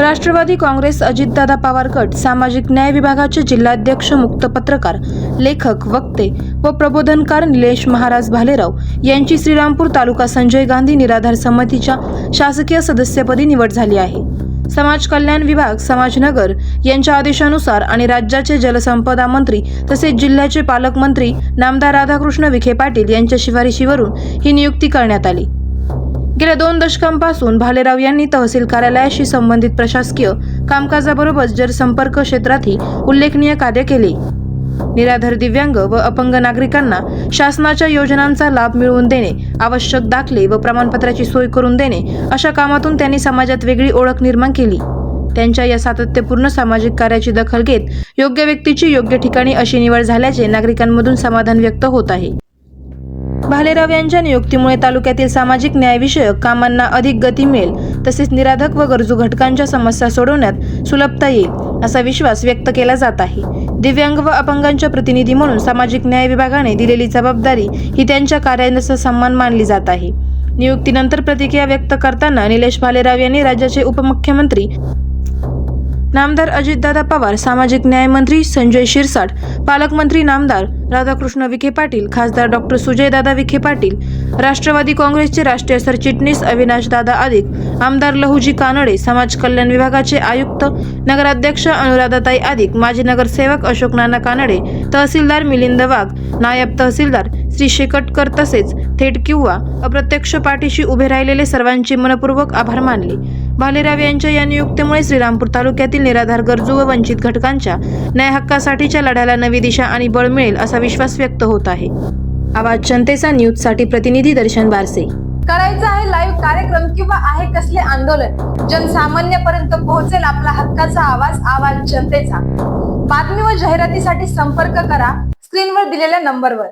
राष्ट्रवादी काँग्रेस अजितदादा पवार गट सामाजिक न्याय विभागाचे जिल्हाध्यक्ष मुक्त पत्रकार लेखक वक्ते व प्रबोधनकार निलेश महाराज भालेराव यांची श्रीरामपूर तालुका संजय गांधी निराधार समितीच्या शासकीय सदस्यपदी निवड झाली आहे. समाज कल्याण विभाग समाजनगर यांच्या आदेशानुसार आणि राज्याचे जलसंपदा मंत्री तसेच जिल्ह्याचे पालकमंत्री नामदार राधाकृष्ण विखे पाटील यांच्या शिफारशीवरून ही नियुक्ती करण्यात आली. गेल्या दोन दशकांपासून भालेराव यांनी तहसील कार्यालयाशी संबंधित प्रशासकीय कामकाजाबरोबर जनसंपर्क क्षेत्रातही उल्लेखनीय कार्य केले. निराधार दिव्यांग व अपंग नागरिकांना शासनाच्या योजनांचा लाभ मिळवून देणे आवश्यक दाखले व प्रमाणपत्राची सोय करून देणे अशा कामातून त्यांनी समाजात वेगळी ओळख निर्माण केली. त्यांच्या या सातत्यपूर्ण सामाजिक कार्याची दखल घेत योग्य व्यक्तीची योग्य ठिकाणी अशी निवड झाल्याचे नागरिकांमधून समाधान व्यक्त होत आहे. भालेराव यांच्या नियुक्तीमुळे तालुक्यातील सामाजिक न्यायविषयक कामांना अधिक गती मिळेल तसेच निराधक व गरजू घटकांच्या समस्या सोडवण्यात सुलभता येईल असा विश्वास व्यक्त केला जात आहे. दिव्यांग व अपंगांच्या प्रतिनिधी म्हणून सामाजिक न्याय विभागाने दिलेली जबाबदारी ही त्यांच्या कार्याचा सन्मान मानली जात आहे. नियुक्तीनंतर प्रतिक्रिया व्यक्त करताना निलेश भालेराव यांनी राज्याचे उपमुख्यमंत्री नामदार अजितदादा पवार सामाजिक न्याय मंत्री संजय शिरसाट पालकमंत्री नामदार राधाकृष्ण विखे पाटील खासदार डॉक्टर सुजयदादा विखे पाटील राष्ट्रवादी काँग्रेसचे राष्ट्रीय सरचिटणीस अविनाश दादा अधिक आमदार लहुजी कानडे समाज कल्याण विभागाचे आयुक्त नगराध्यक्ष अनुराधाताई अधिक माजी नगरसेवक अशोक नाना कानडे तहसीलदार मिलिंद वाघ नायब तहसीलदार श्री शेकटकर तसेच थेट किंवा अप्रत्यक्ष पाठीशी उभे राहिलेले सर्वांचे मनपूर्वक आभार मानले. भालेराव यांच्या या नियुक्तीमुळे श्रीरामपूर तालुक्यातील निराधार गरजू व वंचित घटकांच्या न्यायहक्कासाठीच्या लढ्याला नवी दिशा आणि बळ मिळेल असा विश्वास व्यक्त होत आहे. आवाज जनतेचा न्यूजसाठी प्रतिनिधी दर्शन बारसे. करायचं आहे लाईव्ह कार्यक्रम किंवा आहे कसले आंदोलन? जनसामान्यपर्यंत पोहोचेल आपला हक्काचा आवाज आवाज जनतेचा. बातमी व जाहिरातीसाठी संपर्क करा स्क्रीनवर दिलेल्या नंबरवर.